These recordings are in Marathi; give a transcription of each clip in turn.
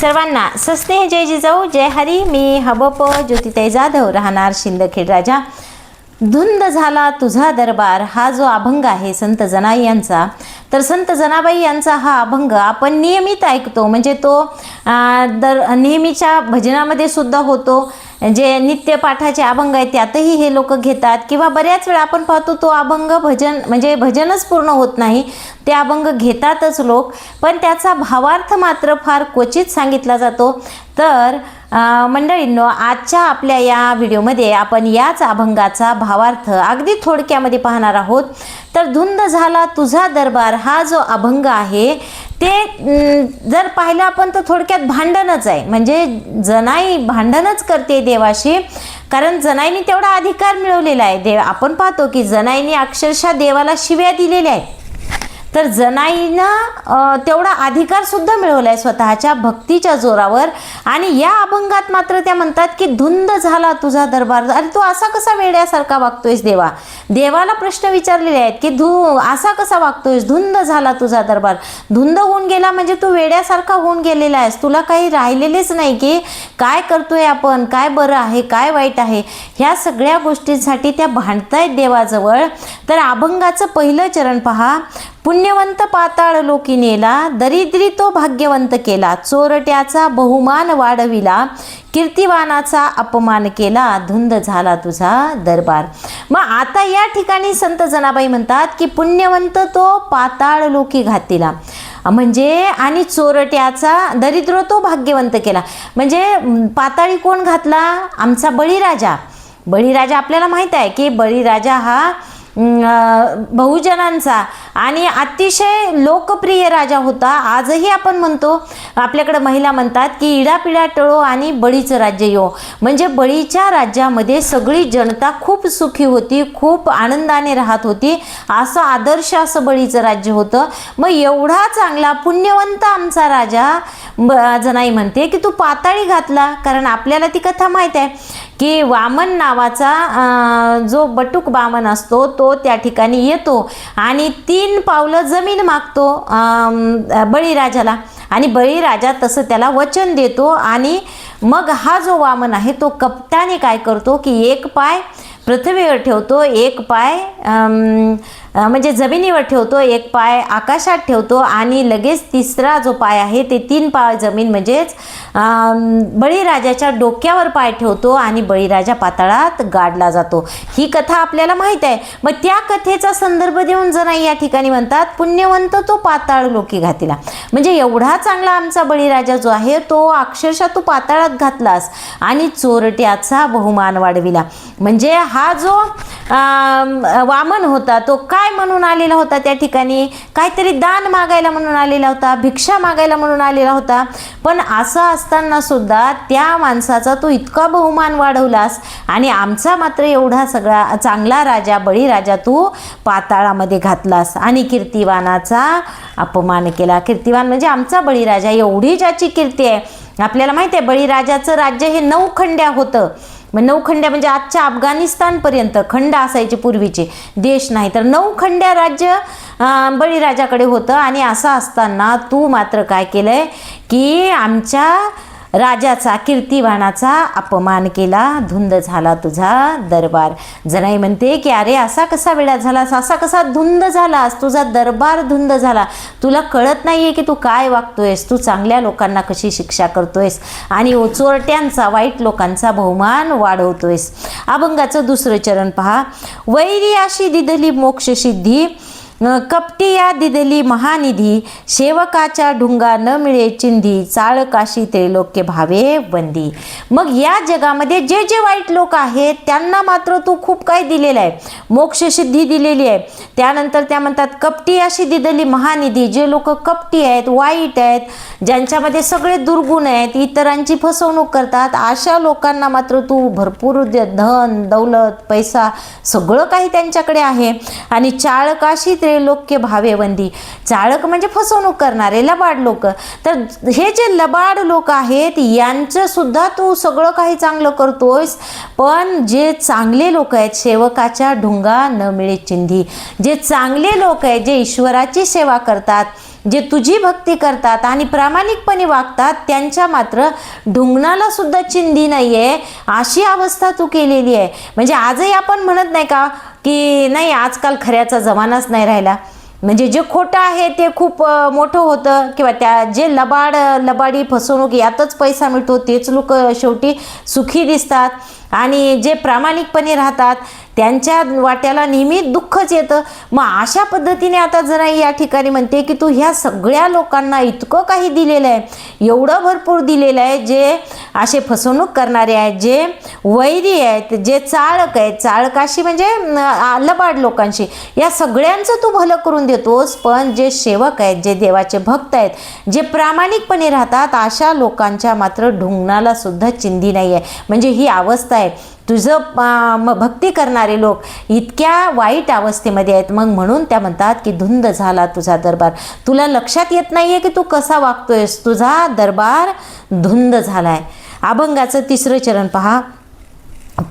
सर्वांना सस्नेह जय जिजाऊ जय हरी. मी हबप ज्योतिताई जाधव राहणार शिंदखेड राजा. धुंद झाला तुझा दरबार. हा जो अभंग आहे संत जनाई यांचा तर संत जनाबाई यांचा हा अभंग आपण नियमित ऐकतो. म्हणजे तो दर नेहमीच्या भजनामध्ये सुद्धा होतो. जे नित्य पाठाचे अभंग आहेत त्यातही हे लोक घेतात. किंवा बऱ्याच वेळा आपण पाहतो तो अभंग भजन म्हणजे भजनच पूर्ण होत नाही. ते अभंग घेतातच लोक. पण त्याचा भावार्थ मात्र फार क्वचित सांगितला जातो. तर मंडळींनो आजच्या आपल्या या व्हिडिओमध्ये आपण याच अभंगाचा भावार्थ अगदी थोडक्यामध्ये पाहणार आहोत. तर धुंद झाला तुझा दरबार हा जो अभंग आहे ते जर पाहिलं आपण तर थोडक्यात भांडणच आहे. म्हणजे जनाई भांडणच करते देवाशी कारण जनाईने तेवढा अधिकार मिळवलेला आहे. देव आपण पाहतो की जनाईने अक्षरशः देवाला शिव्या दिलेल्या आहेत. तर जनाईनं तेवढा अधिकारसुद्धा मिळवला आहे स्वतःच्या भक्तीच्या जोरावर. आणि या अभंगात मात्र त्या म्हणतात की धुंद झाला तुझा दरबार. अरे तू असा कसा वेड्यासारखा वागतोयस देवा? देवाला प्रश्न विचारलेले आहेत की धू असा कसा वागतोयस? धुंद झाला तुझा दरबार. धुंद होऊन गेला म्हणजे तू वेड्यासारखा होऊन गेलेला आहेस. तुला काही राहिलेलेच नाही की काय करतोय आपण? काय बरं आहे? काय वाईट आहे? ह्या सगळ्या गोष्टींसाठी त्या भांडतायत देवाजवळ. तर अभंगाचं पहिलं चरण पहा. पुण्यवंत पाताळ लोकी नेला दरिद्री तो भाग्यवंत केला चोरट्याचा बहुमान वाढविला कीर्तिवानाचा अपमान केला धुंद झाला तुझा दरबार. मग आता या ठिकाणी संत जनाबाई म्हणतात की पुण्यवंत तो पाताळ लोकी घातिला. म्हणजे आणि चोरट्याचा दरिद्र तो भाग्यवंत केला. म्हणजे पाताळी कोण घातला? आमचा बळीराजा. बळीराजा आपल्याला माहीत आहे की बळीराजा हा बहुजनांचा. आणि अतिशय लोकप्रिय राजा होता. आजही आपण म्हणतो आपल्याकडे महिला म्हणतात की इडापिडा टळो आणि बळीचं राज्य यो. म्हणजे बळीच्या राज्यामध्ये सगळी जनता खूप सुखी होती खूप आनंदाने राहत होती. असं आदर्श असं बळीचं राज्य होतं. मग एवढा चांगला पुण्यवंत आमचा राजा ब- जनाई म्हणते की तू पाताळी घातला. कारण आपल्याला ती कथा माहीत आहे. की वामन नावाचा जो बटूक वामन असतो तो त्या ठिकाणी येतो आणि तीन पावलं जमीन मागतो बळीराजाला. आणि बळीराजा तसं त्याला वचन देतो आणि मग हा जो वामन आहे तो कपटाने काय करतो की एक पाय पृथ्वीवर ठेवतो एक पाय म्हणजे जमिनीवर ठेवतो एक पाय आकाशात ठेवतो आणि लगेच तिसरा जो पाय आहे ते तीन पाय जमीन म्हणजेच बळीराजाच्या डोक्यावर पाय ठेवतो आणि बळीराजा पाताळात गाडला जातो. ही कथा आपल्याला माहीत आहे. मग त्या कथेचा संदर्भ देऊन जरा या ठिकाणी म्हणतात पुण्यवंत तो पाताळ लोकी घातिला. म्हणजे एवढा चांगला आमचा बळीराजा जो आहे तो अक्षरशः तू पाताळात घातलास आणि चोरट्याचा बहुमान वाढविला. म्हणजे हा जो वामन होता तो काय म्हणून आलेला होता त्या ठिकाणी? काहीतरी दान मागायला म्हणून आलेला होता भिक्षा मागायला म्हणून आलेला होता. पण असं असताना सुद्धा त्या माणसाचा तू इतका बहुमान वाढवलास आणि आमचा मात्र एवढा सगळा चांगला राजा बळीराजा तू पाताळामध्ये घातलास आणि कीर्तिवानाचा अपमान केला. कीर्तिवान म्हणजे आमचा बळीराजा एवढी ज्याची कीर्ती आहे आपल्याला माहिती आहे बळीराजाचं राज्य हे नऊ खंड्या होतं. मग नौखंड्या म्हणजे आजच्या अफगाणिस्तानपर्यंत खंड असायचे पूर्वीचे. देश नाही तर नौखंड्या राज्य बळीराजाकडे होतं. आणि असं असताना तू मात्र काय केलं आहे की आमच्या राजाचा कीर्तिवानाचा अपमान केला धुंद झाला तुझा दरबार. जनाई म्हणते की अरे असा कसा वेळा झालास? असा कसा धुंद झालास? तुझा दरबार धुंद झाला. तुला कळत नाही आहे की तू काय वागतोयस? तू चांगल्या लोकांना कशी शिक्षा करतोयस? आणि चोरट्यांचा वाईट लोकांचा बहुमान वाढवतोयस. अभंगाचं दुसरं चरण पहा. वैरी अशी दिदली मोक्षसिद्धी कपटिया दिदली महानिधी सेवकाच्या ढुंगा न मिळे चिंधी चाळकाशी त्रैलोक्य भावे बंदी मग या जगामध्ये जे जे वाईट लोक आहेत त्यांना मात्र तू खूप काही दिलेलं आहे. मोक्षसिद्धी दिलेली आहे. त्यानंतर त्या म्हणतात कपटी अशी दिदली महानिधी जे लोक कपटी आहेत वाईट आहेत ज्यांच्यामध्ये सगळे दुर्गुण आहेत इतरांची फसवणूक करतात अशा लोकांना मात्र तू भरपूर धन दौलत पैसा सगळं काही त्यांच्याकडे आहे. आणि चाळकाशी त्रैलोक्य भावेवंदी चाळक म्हणजे फसवणूक करणारे लबाड लोक. तर हे जे लबाड लोक आहेत यांचं सुद्धा तू सगळं काही चांगलं करतोयस पण जे चांगले लोक आहेत सेवकाच्या ढुंगा न मिळे चिंधी. जे चांगले लोक आहेत जे ईश्वराची सेवा करतात जे तुझी भक्ती करतात आणि प्रामाणिकपणे वागतात त्यांच्या मात्र ढुंगणाला सुद्धा चिंधी नाही आहे अशी अवस्था तू केलेली आहे. म्हणजे आजही आपण म्हणत नाही का की नाही आजकाल खऱ्याचा जमानाच नाही राहिला. म्हणजे जे खोटं आहे ते खूप मोठं होतं. किंवा त्या जे लबाड लबाडी फसवणूक यातच पैसा मिळतो तेच लोक शेवटी सुखी दिसतात. आणि जे प्रामाणिकपणे राहतात त्यांच्या वाट्याला नेहमी दुःखच येतं. मग अशा पद्धतीने आता जरा या ठिकाणी म्हणते की तू ह्या सगळ्या लोकांना इतकं काही दिलेलं आहे एवढं भरपूर दिलेलं आहे जे असे फसवणूक करणारे आहेत जे वैरी आहेत जे चाळक आहेत चाळकाशी म्हणजे लबाड लोकांशी या सगळ्यांचं तू भलं करून देतोस. पण जे सेवक आहेत जे देवाचे भक्त आहेत जे प्रामाणिकपणे राहतात अशा लोकांच्या मात्र ढुंगणाला सुद्धा चिंधी नाही आहे म्हणजे ही अवस्था आहे. तुझं म- भक्ती करणारे लोक इतक्या वाईट अवस्थेमध्ये आहेत. मग म्हणून त्या म्हणतात की धुंद झाला तुझा दरबार. तुला लक्षात येत नाही आहे की तू कसा वागतोयस? तुझा दरबार धुंद झालाय. अभंगाचं तिसरं चरण पहा.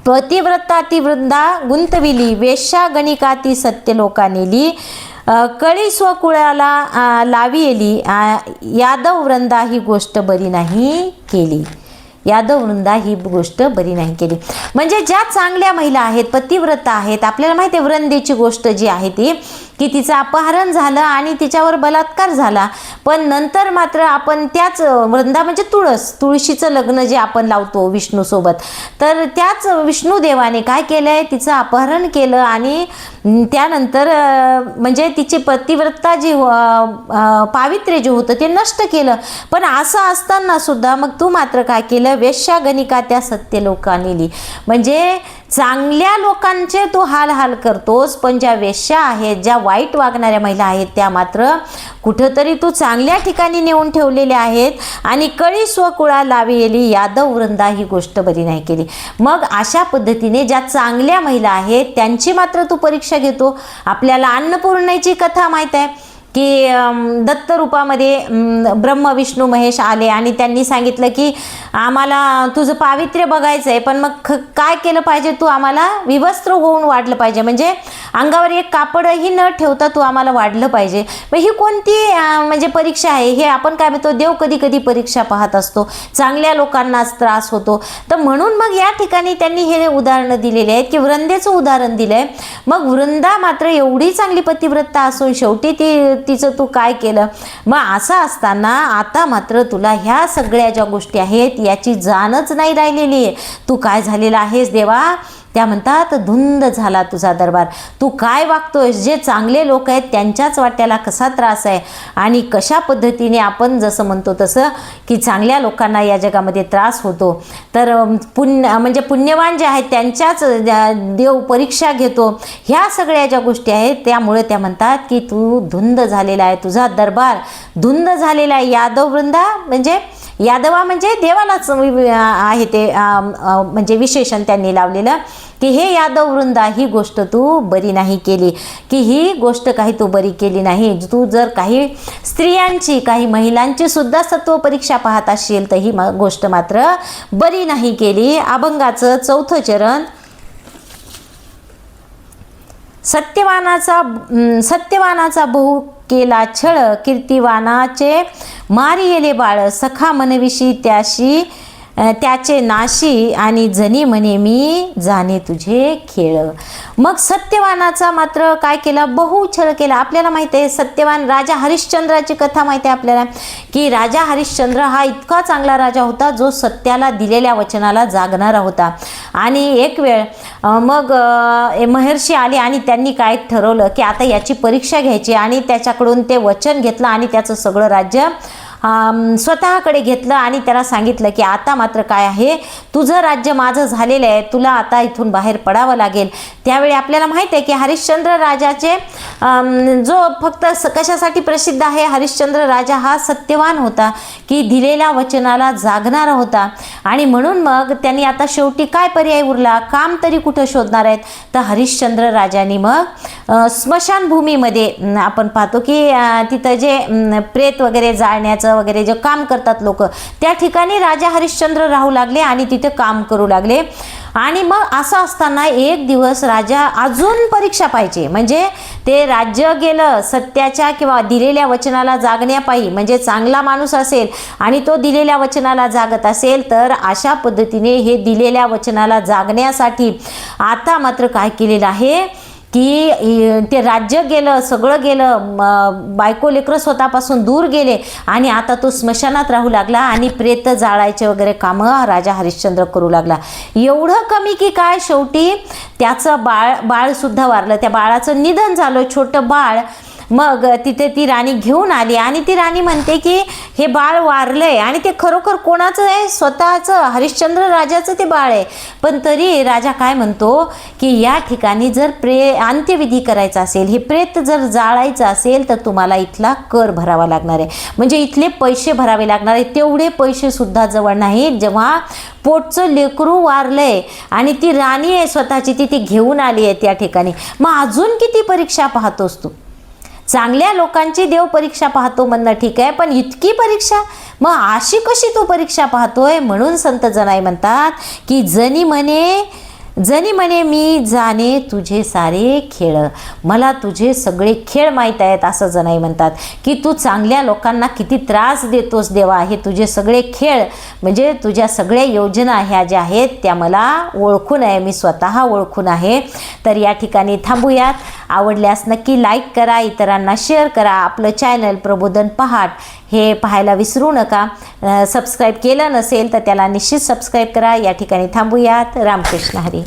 पतिव्रतातिवृंदा गुंतविली वेश्या गणिकाती सत्य लोकानेली कळी स्वकुळाला लावी येली यादव वृंदा ही गोष्ट बरी नाही केली. यादव वृंदा ही गोष्ट बरी नाही केली. म्हणजे ज्या चांगल्या महिला आहेत पतिव्रता आहेत आपल्याला माहिती आहे वृंदेची गोष्ट जी आहे ती की तिचं अपहरण झालं आणि तिच्यावर बलात्कार झाला. पण नंतर मात्र आपण त्याच वृंदा म्हणजे तुळस तुळशीचं लग्न जे आपण लावतो विष्णूसोबत. तर त्याच विष्णुदेवाने काय केलं आहे तिचं अपहरण केलं आणि त्यानंतर म्हणजे तिची पतिव्रता जी हो, पावित्र्य जे होतं ते नष्ट केलं. पण असं असताना सुद्धा मग तू मात्र काय केलं? वेश्यागणिका त्या सत्य लोकांनी म्हणजे चांगल्या लोकांचे तू हाल हाल करतोस पण ज्या वेश्या आहेत ज्या वाईट वागणाऱ्या महिला आहेत त्या मात्र कुठंतरी तू चांगल्या ठिकाणी नेऊन ठेवलेल्या आहेत आणि कळी स्वकुळा लावलेली यादव वृंदा ही गोष्ट बरी नाही केली. मग अशा पद्धतीने ज्या चांगल्या महिला आहेत त्यांची मात्र तू परीक्षा घेतो. आपल्याला अन्नपूर्णेची कथा माहीत आहे. की दत्त रूपामध्ये ब्रह्म विष्णू महेश आले आणि त्यांनी सांगितलं की आम्हाला तुझं पावित्र्य बघायचं आहे पण मग ख काय केलं पाहिजे तू आम्हाला? विवस्त्र होऊन वाढलं पाहिजे. म्हणजे अंगावर एक कापडही न ठेवता तू आम्हाला वाढलं पाहिजे. मग ही कोणती म्हणजे परीक्षा आहे? हे आपण काय म्हणतो देव कधी कधी परीक्षा पाहत असतो. चांगल्या लोकांनाच त्रास होतो. तर म्हणून मग या ठिकाणी त्यांनी हे उदाहरणं दिलेले आहेत की वृंदेचं उदाहरण दिलं आहे मग वृंदा मात्र एवढी चांगली पतिव्रता असून शेवटी ती तिचं तू काय केलं? मग असं असताना आता मात्र तुला ह्या सगळ्या ज्या गोष्टी आहेत याची जाणच नाही राहिलेली. आहे तू काय झालेला आहेस देवा? त्या म्हणतात धुंद झाला तुझा दरबार. तू काय वागतोय जे चांगले लोक आहेत त्यांच्याच वाट्याला कसा त्रास आहे? आणि कशा पद्धतीने आपण जसं म्हणतो तसं की चांगल्या लोकांना या जगामध्ये त्रास होतो. तर पुण्य म्हणजे पुण्यवान जे आहेत त्यांच्याच देव परीक्षा घेतो. ह्या सगळ्या ज्या गोष्टी आहेत त्यामुळे त्या म्हणतात की तू धुंद झालेला आहे. तुझा दरबार धुंद झालेला आहे. यादव वृंदा म्हणजे यादवा म्हणजे देवालाच आहे ते म्हणजे विशेषण त्यांनी लावलेलं की हे यादव वृंदा ही गोष्ट तू बरी नाही केली की ही गोष्ट काही तू बरी केली नाही. तू जर काही स्त्रियांची काही महिलांची सुद्धा सत्व परीक्षा पाहत असेल तर ही म- गोष्ट मात्र बरी नाही केली. अभंगाचं चौथं चरण सत्यवानाचा सत्यवानाचा बहु केला छळ कीर्तिवानाचे मारियेले बाळ सखा मनविशी त्याशी त्याचे नाशी आणि जनी म्हणे मी जाणे तुझे खेळ. मग सत्यवानाचा मात्र काय केला? बहु छळ केला. आपल्याला माहीत आहे सत्यवान राजा हरिश्चंद्राची कथा माहीत आहे आपल्याला की राजा हरिश्चंद्र हा इतका चांगला राजा होता जो सत्याला दिलेल्या वचनाला जागणारा होता. आणि एक वेळ मग महर्षी आले आणि त्यांनी काय ठरवलं की आता याची परीक्षा घ्यायची आणि त्याच्याकडून ते वचन घेतलं आणि त्याचं सगळं राज्य स्वतःकडे घेतलं आणि त्याला सांगितलं की आता मात्र काय आहे? तुझं राज्य माझं झालेलं आहे. तुला आता इथून बाहेर पडावं लागेल. त्यावेळी आपल्याला माहीत आहे की हरिश्चंद्र राजाचे जो फक्त स- कशासाठी प्रसिद्ध आहे? हरिश्चंद्र राजा हा सत्यवान होता की दिलेल्या वचनाला जागणारा होता. आणि म्हणून मग त्यांनी आता शेवटी काय पर्याय उरला? काम तरी कुठं शोधणार आहेत? तर हरिश्चंद्र राजांनी मग स्मशानभूमीमध्ये आपण पाहतो की तिथं जे प्रेत वगैरे जाळण्याचं करायचं वगैरे जे काम करतात लोक त्या ठिकाणी राजा हरिश्चंद्र राहू लागले आणि तिथे काम करू लागले. आणि मग असं असताना एक दिवस राजा अजून परीक्षा पाहिजे. म्हणजे ते राज्य गेलं सत्याच्या किंवा दिलेल्या वचनाला जागण्यापायी म्हणजे चांगला माणूस असेल आणि तो दिलेल्या वचनाला जागत असेल तर अशा पद्धतीने हे दिलेल्या वचनाला जागण्यासाठी आता मात्र काय केलेलं आहे? की ते राज्य गेलं सगळं गेलं बायको लेकरं स्वतःपासून दूर गेले आणि आता तो स्मशानात राहू लागला आणि प्रेत जाळायचे वगैरे कामं राजा हरिश्चंद्र करू लागला. एवढं कमी की काय शेवटी त्याचं बाळ बाळसुद्धा वारलं. त्या बाळाचं निधन झालं. छोटं बाळ मग तिथे ती राणी घेऊन आली आणि ती राणी म्हणते की हे बाळ वारलं आहे आणि ते खरोखर कोणाचं आहे? स्वतःचं? हरिश्चंद्र राजाचं ते बाळ आहे. पण तरी राजा काय म्हणतो की या ठिकाणी जर प्रे अंत्यविधी करायचा असेल हे प्रेत जर जाळायचं असेल तर तुम्हाला इथला कर भरावा लागणार आहे. म्हणजे इथले पैसे भरावे लागणार आहे तेवढे पैसेसुद्धा जवळ नाहीत. जेव्हा पोटचं लेकरू वारलंय आणि ती राणी आहे स्वतःची ती ती घेऊन आली आहे त्या ठिकाणी. मग अजून किती परीक्षा पाहतोस तू? चांगल्या लोकांची देव परीक्षा पाहतो म्हणणं ठीक आहे पण इतकी परीक्षा? मग अशी कशी तू परीक्षा पाहतोय? म्हणून संत जनाई म्हणतात की जनी म्हणे जनी म्हणे मी जाणे तुझे सारे खेळ. मला तुझे सगळे खेळ माहीत आहेत असं जनाई म्हणतात. की तू चांगल्या लोकांना किती त्रास देतोस देवा हे तुझे सगळे खेळ म्हणजे तुझ्या सगळ्या योजना ह्या ज्या आहेत त्या मला ओळखून आहे. मी स्वतः ओळखून आहे. तर या ठिकाणी थांबूयात. आवडल्यास नक्की लाईक करा इतरांना शेअर करा. आपलं चॅनल प्रबोधन पहाट. हे पाहायला विसरू नका. सबस्क्राईब केलं नसेल तर त्याला निश्चित सबस्क्राईब करा. या ठिकाणी थांबूयात. रामकृष्ण हरी.